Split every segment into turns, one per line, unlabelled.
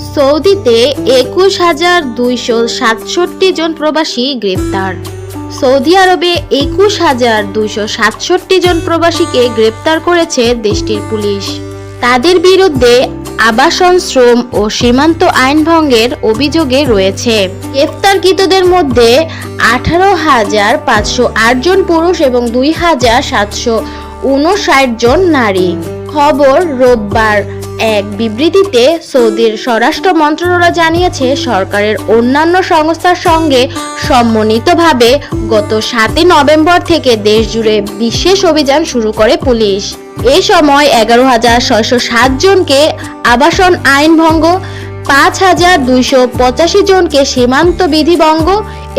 সৌদিতে একুশ হাজার দুইশো সাতষট্টি জন প্রবাসী গ্রেপ্তার। সৌদি আরবে একুশ হাজার দুইশো সাতষট্টি জন প্রবাসীকে গ্রেপ্তার করেছে দেশটির পুলিশ। তাদের বিরুদ্ধে আবাসন শ্রম ও সীমান্ত আইন ভঙ্গের অভিযোগে রয়েছে। গ্রেপ্তারকৃতদের মধ্যে আঠারো হাজার পাঁচশো জন পুরুষ এবং দুই হাজার সাতশো উনষাট জন নারী। খবর রোববার এক বিবৃতিতে সৌদির স্বরাষ্ট্র মন্ত্রণালয় জানিয়েছে, সরকারের অন্যান্য সংস্থার সঙ্গে সম্মিলিতভাবে গত সাতই নভেম্বর থেকে দেশ জুড়ে বিশেষ অভিযান শুরু করে পুলিশ। এ সময় এগারো হাজার ছয়শো সাত জনকে আবাসন আইন ভঙ্গ, পাঁচ হাজার দুইশো পঁচাশি জনকে সীমান্ত বিধি ভঙ্গ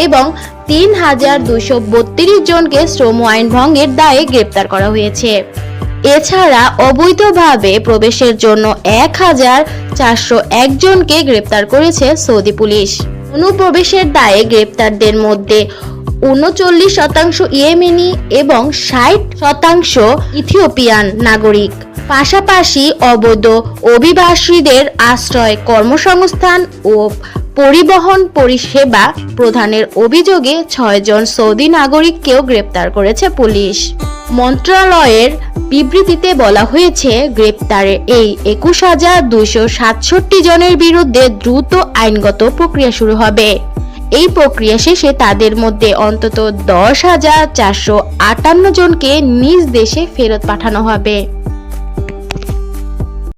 এবং তিন হাজার দুইশো বত্রিশ জনকে শ্রম আইন ভঙ্গের দায়ে গ্রেপ্তার করা হয়েছে। এছাড়া অবৈধভাবে প্রবেশের জন্য এক হাজার চারশো একজনকে গ্রেপ্তার করেছে সৌদি পুলিশ। অনুপ্রবেশের দায়ে গ্রেপ্তারদের মধ্যে উনচল্লিশ শতাংশ ইয়েমেনি এবং ষাট শতাংশ ইথিওপিয়ান নাগরিক। পাশাপাশি অবৈধ অভিবাসীদের আশ্রয় কর্মসংস্থান ও পরিবহন পরিষেবা প্রদানের অভিযোগে ছয়জন সৌদি নাগরিককেও গ্রেপ্তার করেছে পুলিশ। মন্ত্রণালয়ের বিবৃতিতে বলা হয়েছে, গ্রেপ্তারের এই একুশ হাজার দুইশো সাতষট্টি জনের বিরুদ্ধে দ্রুত আইনগত প্রক্রিয়া শুরু হবে। এই প্রক্রিয়া শেষে তাদের মধ্যে অন্তত দশ হাজার চারশো আটান্ন জনকে নিজ দেশে ফেরত পাঠানো হবে।